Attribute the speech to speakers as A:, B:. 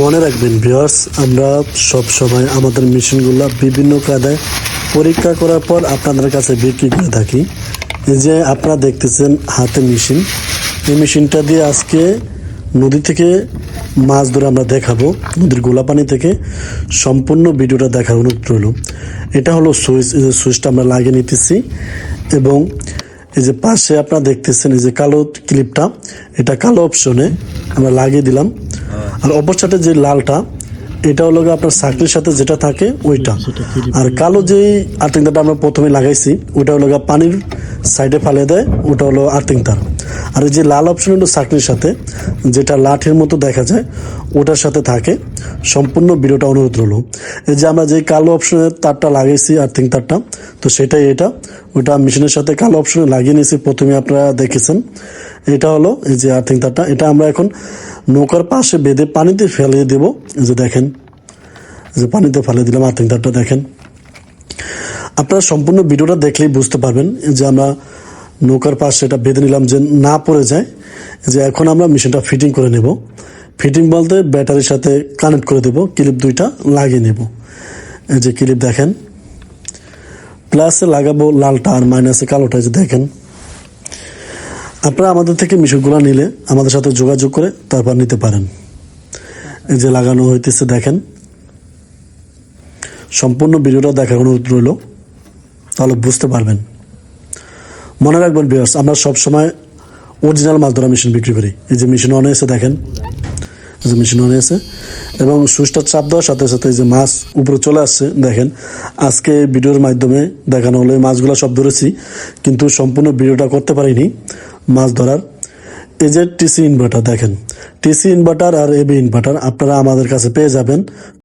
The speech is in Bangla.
A: মনে রাখবেন ভিউয়ার্স আমরা সব সময় আমাদের মেশিনগুলো বিভিন্ন কায়দায় পরীক্ষা করার পর আপনাদের কাছে বিক্রি করে থাকি। এই যে আপনারা দেখতেছেন হাতে মেশিন। এই মেশিনটা দিয়ে আজকে নদী থেকে মাছ ধরে আমরা দেখাবো, নদীর গোলা পানি থেকে। সম্পূর্ণ ভিডিওটা দেখার অনুরোধ রইল। এটা হলো সুইচ সুইচটা আমরা লাগিয়ে নিতেছি এবং এই যে পাশে আপনারা দেখতেছেন এই যে কালো ক্লিপটা এটা কালো অপশনে আমরা লাগিয়ে দিলাম। আর অপর সাথে যে লালটা এটা হলো আপনার সাকরির সাথে যেটা থাকে, ওইটা। আর কালো যে আর্থিং তারটা আমরা প্রথমে লাগাইছি, ওইটা হলো পানির সাইডে ফালে দেয়, ওটা হলো আর্থিং তার আর যে লাল অপশন হলো সাকরির সাথে যেটা লাঠির মতো দেখা যায়, ওটার সাথে থাকে। সম্পূর্ণ ভিডিওটা অনুরোধ রইল। এই যে আমরা যে কালো অপশনের তারটা লাগিয়েছি আর্থিং তারটা, তো সেটাই এটা। ওটা মেশিনের সাথে কালো অপশনে লাগিয়ে নিয়েছি, প্রথমে আপনারা দেখেছেন। এটা হলো এই যে আর্থিং তারটা। এটা আমরা এখন নৌকার পাশে বেঁধে পানিতে ফেলিয়ে দেব। যে দেখেন যে পানিতে ফেলে দিলাম আর্থিং তারটা দেখেন। আপনারা সম্পূর্ণ ভিডিওটা দেখলেই বুঝতে পারবেন যে আমরা নৌকার পাশে এটা বেঁধে নিলাম যে না পড়ে যায়, যে এখন আমরা মেশিনটা ফিটিং করে নেব। ফিটিং বলতে ব্যাটারির সাথে কানেক্ট করে দেব, ক্লিপ দুইটা লাগিয়ে নেব। এই যে ক্লিপ দেখেন। প্লাসে লাগাবো লালটা আর মাইনাসে কালোটা যে দেখেন। আপনারা আমাদের থেকে মিশরগুলো নিলে আমাদের সাথে যোগাযোগ করে তারপর নিতে পারেন। এই যে লাগানো হইতেছে, দেখেন। সম্পূর্ণ ভিডিওটা দেখার অনুরোধ রইল, তাহলে বুঝতে পারবেন। মনে রাখবেন বিয়ার্স আমরা সবসময় অরিজিনাল মাছ ধরা মেশিন বিক্রি করি। এই যে মেশিন অনে এসে দেখেন, এই যে মেশিন অনে এসে, এবং সুইচটা চাপ দেওয়ার সাথে সাথে এই যে মাছ উপরে চলে আসছে, দেখেন, আজকে ভিডিওর মাধ্যমে দেখানো হলো এই মাছগুলো সব ধরেছি, কিন্তু সম্পূর্ণ ভিডিওটা করতে পারিনি, মাছ ধরার। এই যে টিসি ইনভার্টার দেখেন টিসি ইনভার্টার আর এবি ইনভার্টার আপনারা আমাদের কাছে পেয়ে যাবেন।